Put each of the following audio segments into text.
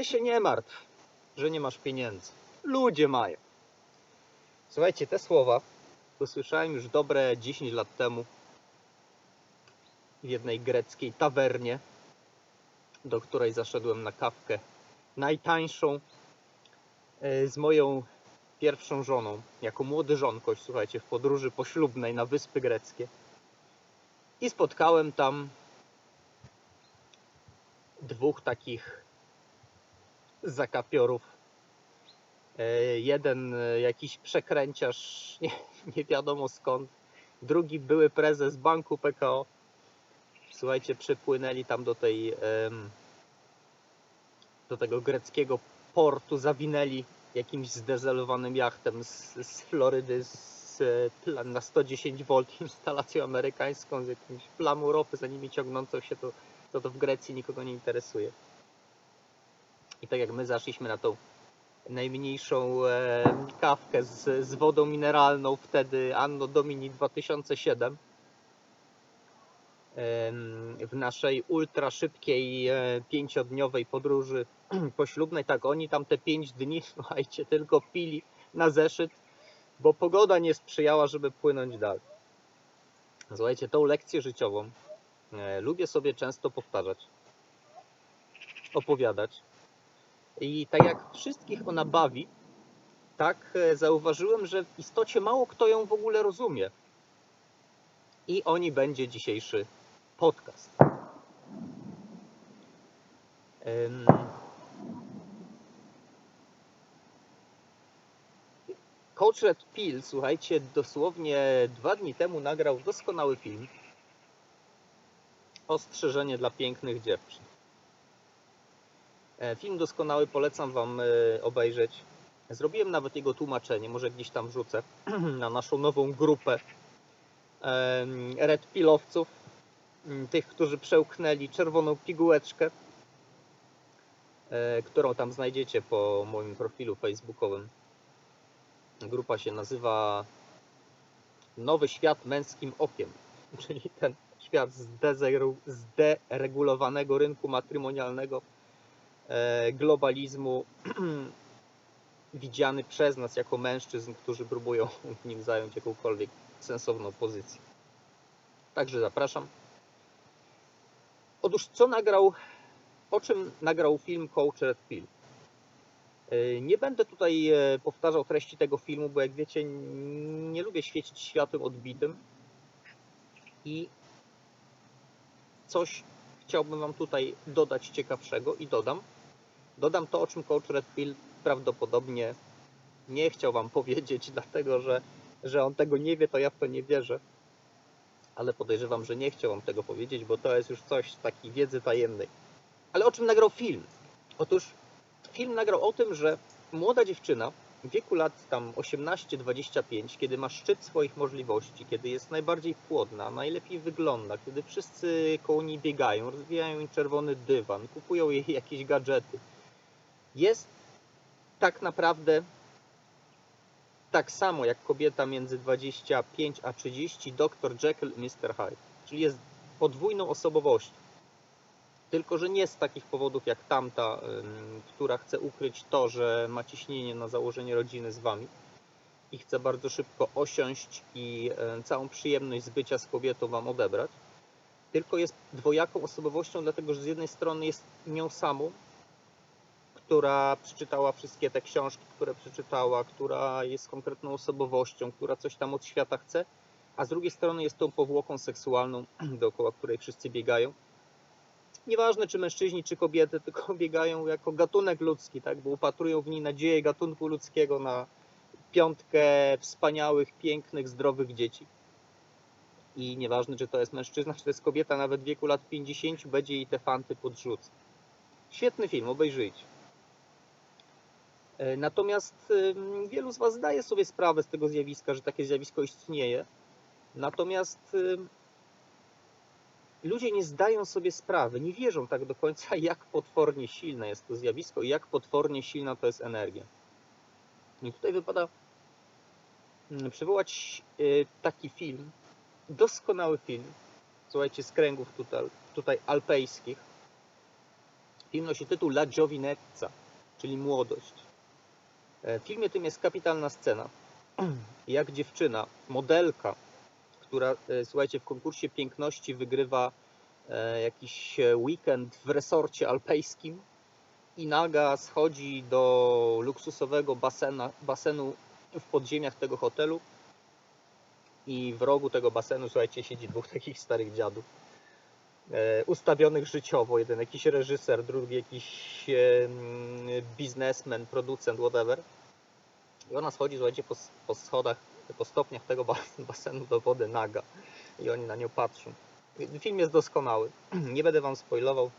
ty się nie martw, że nie masz pieniędzy. Ludzie mają. Słuchajcie, te słowa usłyszałem już dobre 10 lat temu w jednej greckiej tawernie, do której zaszedłem na kawkę najtańszą e, z moją pierwszą żoną, jako młody żonkość, słuchajcie, w podróży poślubnej na Wyspy Greckie. I spotkałem tam dwóch takich zakapiorów. E, Jeden e, jakiś przekręciarz, nie, nie wiadomo skąd. Drugi były prezes banku PKO. Słuchajcie, przypłynęli tam do tej do tego greckiego portu, zawinęli jakimś zdezelowanym jachtem z, z Florydy z, e, na 110 V instalacją amerykańską z jakimś plamą ropy za nimi ciągnącą się, to, to to w Grecji nikogo nie interesuje. I tak jak my zaszliśmy na tą najmniejszą e, kawkę z, z wodą mineralną wtedy Anno Domini 2007 em, w naszej ultra szybkiej e, pięciodniowej podróży poślubnej, tak oni tam te pięć dni, słuchajcie, tylko pili na zeszyt, bo pogoda nie sprzyjała, żeby płynąć dalej. Słuchajcie, tą lekcję życiową e, lubię sobie często powtarzać, opowiadać. I tak jak wszystkich ona bawi, tak e, zauważyłem, że w istocie mało kto ją w ogóle rozumie. I o niej będzie dzisiejszy podcast. Em, Coach Red Pill, słuchajcie, dosłownie dwa dni temu nagrał doskonały film. Ostrzeżenie dla pięknych dziewczyn. E, Film doskonały, polecam Wam e, obejrzeć. Zrobiłem nawet jego tłumaczenie, może gdzieś tam wrzucę na naszą nową grupę Red Pillowców, m, tych, którzy przełknęli czerwoną pigułeczkę, e, którą tam znajdziecie po moim profilu facebookowym. Grupa się nazywa Nowy Świat Męskim Okiem, czyli ten świat zdezeru- zderegulowanego rynku matrymonialnego, globalizmu, widziany przez nas jako mężczyzn, którzy próbują nim zająć jakąkolwiek sensowną pozycję. Także zapraszam. Otóż co nagrał, o czym nagrał film Coach Red Pill? E, Nie będę tutaj e, powtarzał treści tego filmu, bo jak wiecie, nie lubię świecić światłem odbitym i coś chciałbym Wam tutaj dodać ciekawszego i dodam. Dodam to, o czym coach Red Pill prawdopodobnie nie chciał Wam powiedzieć, dlatego że, że on tego nie wie, to ja w to nie wierzę. Ale podejrzewam, że nie chciał Wam tego powiedzieć, bo to jest już coś takiej wiedzy tajemnej. Ale o czym nagrał film? Otóż film nagrał o tym, że młoda dziewczyna w wieku lat tam 18-25, kiedy ma szczyt swoich możliwości, kiedy jest najbardziej płodna, najlepiej wygląda, kiedy wszyscy koło niej biegają, rozwijają jej czerwony dywan, kupują jej jakieś gadżety, jest tak naprawdę tak samo jak kobieta między 25 a 30, dr Jekyll i Mr. Hyde, czyli jest podwójną osobowością. Tylko, że nie z takich powodów jak tamta, która chce ukryć to, że ma ciśnienie na założenie rodziny z wami i chce bardzo szybko osiąść i całą przyjemność z bycia z kobietą wam odebrać. Tylko jest dwojaką osobowością, dlatego że z jednej strony jest nią samą, która przeczytała wszystkie te książki, które przeczytała, która jest konkretną osobowością, która coś tam od świata chce, a z drugiej strony jest tą powłoką seksualną, dookoła której wszyscy biegają nieważne czy mężczyźni, czy kobiety, tylko biegają jako gatunek ludzki, tak? bo upatrują w niej nadzieję gatunku ludzkiego na piątkę wspaniałych, pięknych, zdrowych dzieci. I nieważne, czy to jest mężczyzna, czy to jest kobieta, nawet w wieku lat 50 będzie jej te fanty podrzucać. Świetny film, obejrzyjcie. E, Natomiast wielu z Was zdaje sobie sprawę z tego zjawiska, że takie zjawisko istnieje. Natomiast ludzie nie zdają sobie sprawy, nie wierzą tak do końca, jak potwornie silne jest to zjawisko i jak potwornie silna to jest energia. I tutaj wypada mm, przywołać y, taki film, doskonały film, słuchajcie, z kręgów tutaj, tutaj alpejskich. Film nosi tytuł La Giovinezza, czyli młodość. E, W filmie tym jest kapitalna scena, jak dziewczyna, modelka, która, e, słuchajcie, w konkursie piękności wygrywa e, jakiś weekend w resorcie alpejskim i naga schodzi do luksusowego basena, basenu w podziemiach tego hotelu i w rogu tego basenu, słuchajcie, siedzi dwóch takich starych dziadów ustawionych życiowo, jeden jakiś reżyser, drugi jakiś e, biznesmen, producent, whatever. I ona schodzi, słuchajcie, po, po schodach, po stopniach tego bas- basenu do wody naga i oni na nią patrzą. Film jest doskonały. Nie będę wam spoilował.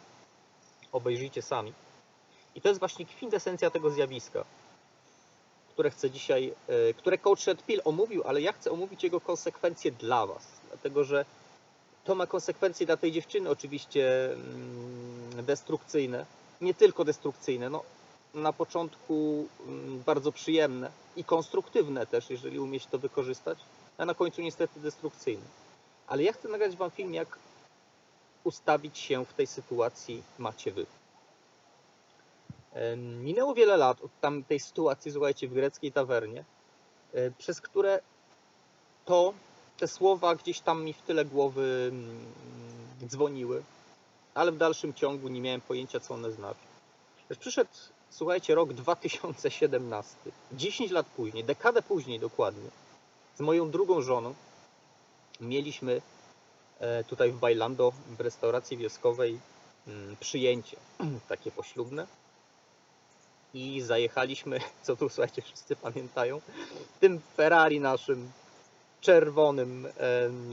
Obejrzyjcie sami. I to jest właśnie kwintesencja tego zjawiska, które chcę dzisiaj, e, które Coach Red Pill omówił, ale ja chcę omówić jego konsekwencje dla was, dlatego że to ma konsekwencje dla tej dziewczyny oczywiście mm, destrukcyjne, nie tylko destrukcyjne, no na początku mm, bardzo przyjemne i konstruktywne też, jeżeli umieć to wykorzystać, a na końcu niestety destrukcyjne. Ale ja chcę nagrać wam film, jak ustawić się w tej sytuacji macie wy. Minęło wiele lat od tamtej sytuacji, słuchajcie, w greckiej tawernie, e, przez które to te słowa gdzieś tam mi w tyle głowy mm, dzwoniły, ale w dalszym ciągu nie miałem pojęcia, co one znaczą. Przyszedł, słuchajcie, rok 2017, 10 lat później, dekadę później dokładnie, z moją drugą żoną mieliśmy e, tutaj w Bailando, w restauracji wioskowej, mm, przyjęcie takie poślubne. I zajechaliśmy, co tu słuchajcie, wszyscy pamiętają, tym Ferrari naszym czerwonym.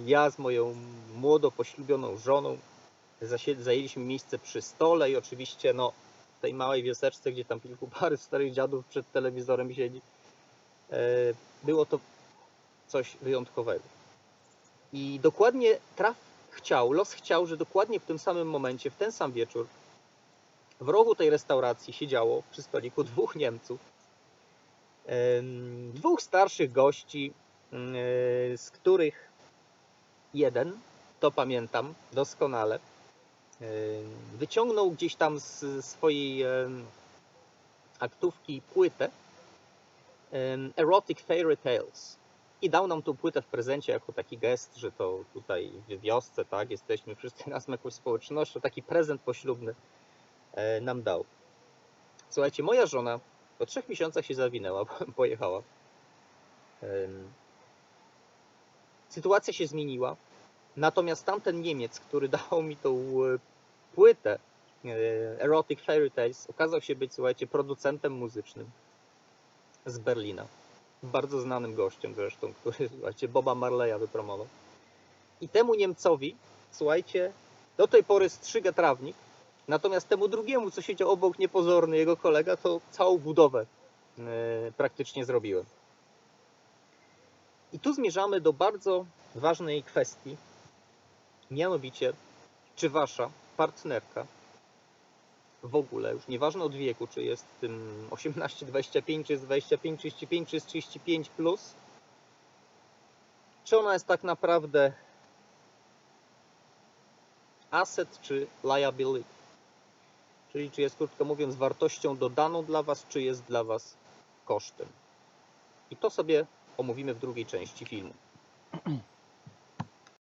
Ja z moją młodo poślubioną żoną zajęliśmy miejsce przy stole i oczywiście no, w tej małej wioseczce, gdzie tam kilku pary starych dziadów przed telewizorem siedzi, e, było to coś wyjątkowego. I dokładnie traf chciał, los chciał, że dokładnie w tym samym momencie, w ten sam wieczór, w rogu tej restauracji siedziało przy stoliku dwóch Niemców, em, dwóch starszych gości, z których jeden, to pamiętam doskonale, em, wyciągnął gdzieś tam z swojej em, aktówki płytę Erotic Fairy Tales i dał nam tą płytę w prezencie jako taki gest, że to tutaj w wiosce, tak, jesteśmy wszyscy razem jakąś społecznością, taki prezent poślubny nam dał. Słuchajcie, moja żona po trzech miesiącach się zawinęła, pojechała. Sytuacja się zmieniła, natomiast tamten Niemiec, który dał mi tą e, płytę e, Erotic Fairy Tales, okazał się być, słuchajcie, producentem muzycznym z Berlina. Bardzo znanym gościem zresztą, który, słuchajcie, Boba Marleya wypromował. I temu Niemcowi, słuchajcie, do tej pory strzyga trawnik, natomiast temu drugiemu, co siedział obok, niepozorny jego kolega, to całą budowę e, praktycznie zrobiłem. I tu zmierzamy do bardzo ważnej kwestii, mianowicie, czy wasza partnerka w ogóle, już nieważne od wieku, czy jest tym 18, 25, czy jest 25, 35, czy jest 35 plus, czy ona jest tak naprawdę asset czy liability? Czyli czy jest, krótko mówiąc, wartością dodaną dla Was, czy jest dla Was kosztem. I to sobie omówimy w drugiej części filmu.